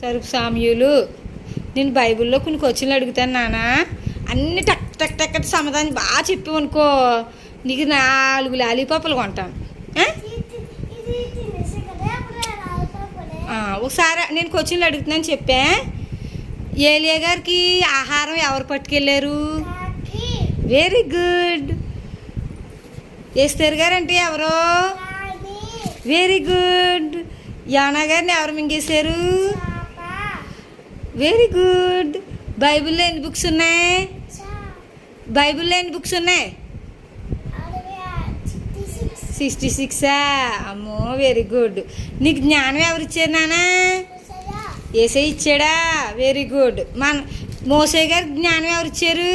సరుపు Samuel నేను బైబిల్లో కొన్ని క్వశ్చన్లు అడుగుతాను నాన్న అన్ని టక్ టక్ టక్ సమాధానం బాగా చెప్పావు అనుకో నీకు నాలుగు లాలీపాపలు కొంటాను. ఒకసారి నేను క్వశ్చన్లు అడుగుతున్నాను చెప్పా. ఏలియా గారికి ఆహారం ఎవరు పట్టుకెళ్ళారు? వెరీ గుడ్ ఎస్తేర్ గారు అంటే ఎవరో వెరీ గుడ్ యానా గారిని ఎవరు మింగేశారు? వెరీ గుడ్ బైబిల్లో ఎన్ని బుక్స్ ఉన్నాయి. బైబిల్లో ఎన్ని బుక్స్ ఉన్నాయి. సిక్స్టీ సిక్సా అమ్మో వెరీ గుడ్ నీకు జ్ఞానం ఎవరు ఇచ్చారు నానా? ఏసే ఇచ్చాడా? వెరీ గుడ్ మన మోసే గారికి జ్ఞానం ఎవరు ఇచ్చారు?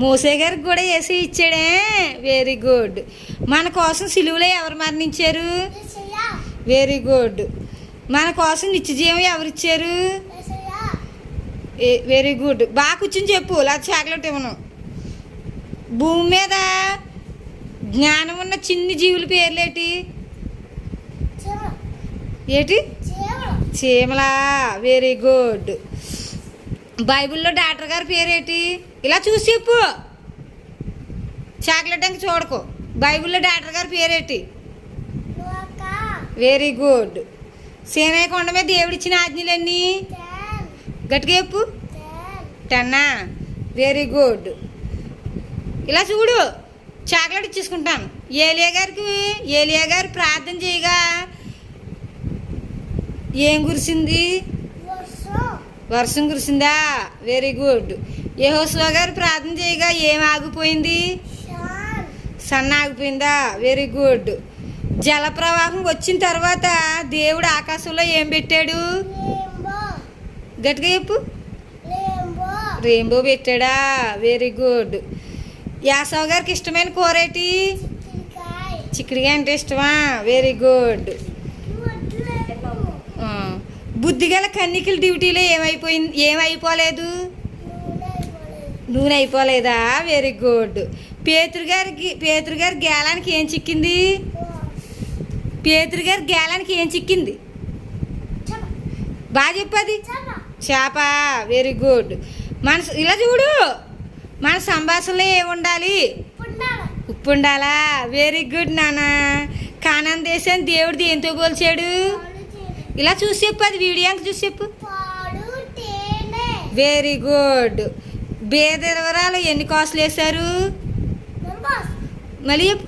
మోసే గారికి కూడా ఏసే ఇచ్చాడే. వెరీ గుడ్ మన కోసం సిలువలో ఎవరు మరణించారు? వెరీ గుడ్ మన కోసం నిత్యజీవం ఎవరు ఇచ్చారు? వెరీ గుడ్ బాగా కూర్చుని చెప్పు లేదా చాక్లెట్ ఇవ్వను భూమి మీద జ్ఞానం ఉన్న చిన్ని జీవుల పేర్లేటి ఏటి? చీమలా. వెరీ గుడ్ బైబిల్లో డాక్టర్ గారి పేరేటి ఇలా చూసి చెప్పు. చాక్లెట్ అంక చూడకు. బైబిల్లో డాక్టర్ గారి పేరేటి వెరీ గుడ్ సేనయ్య కొండ మీద దేవుడిచ్చిన ఆజ్ఞలన్నీ? గట్టిగా చెప్పు. టెన్నా వెరీ గుడ్ ఇలా చూడు చాక్లెట్ ఇచ్చేసుకుంటాను ఏలియా గారికి ఏలియా గారు ప్రార్థన చేయగా ఏం కురిసింది? వర్షం కురిసిందా? వెరీ గుడ్ యెహోషువ గారు ప్రార్థన చేయగా ఏం ఆగిపోయింది? సన్న ఆగిపోయిందా? వెరీ గుడ్ జలప్రవాహం వచ్చిన తర్వాత దేవుడు ఆకాశంలో ఏం పెట్టాడు? గట్టిగా చెప్పు. రెయిన్బో పెట్టాడా? వెరీ గుడ్ యాసవ్ గారికి ఇష్టమైన కూర ఏంటి? చిక్కుడుగా అంటే ఇష్టమా? వెరీ గుడ్ బుద్ధిగల కన్నికల డ్యూటీలో ఏమైపోయింది ఏమైపోలేదు? నూనె అయిపోలేదా? వెరీ గుడ్ పేతురు గారికి పేతురు గారి గేలానికి ఏం చిక్కింది? పేతురు గారి గేలానికి ఏం చిక్కింది? బాగా చెప్పది చేప వెరీ గుడ్ మన ఇలా చూడు. మన సంభాషణలో ఏమి ఉండాలి. ఉప్పు ఉండాలా? వెరీ గుడ్ నాన్న కానాన్ దేశాన్ని దేవుడు దేంతో పోల్చాడు? ఇలా చూసి చెప్పు అది వీడియోకి చూసి చెప్పు. వెరీ గుడ్ బేదవరాలు ఎన్ని కాసులు వేశారు? మళ్ళీ చెప్పు.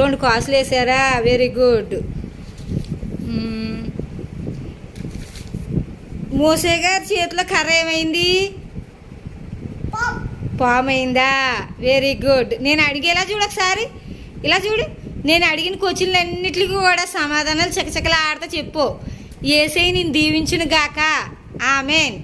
రెండు కాసులు. వేసారా వెరీ గుడ్. మోసే గారి చేతిలో కర్ర ఏమైంది పామైందా? వెరీ గుడ్ నేను అడిగేలా చూడు ఒకసారి. ఇలా చూడు. నేను అడిగిన క్వశ్చన్లు కూడా సమాధానాలు చకచకలా ఆడతా చెప్పు. ఏసై నేను దీవించును గాక ఆమెన్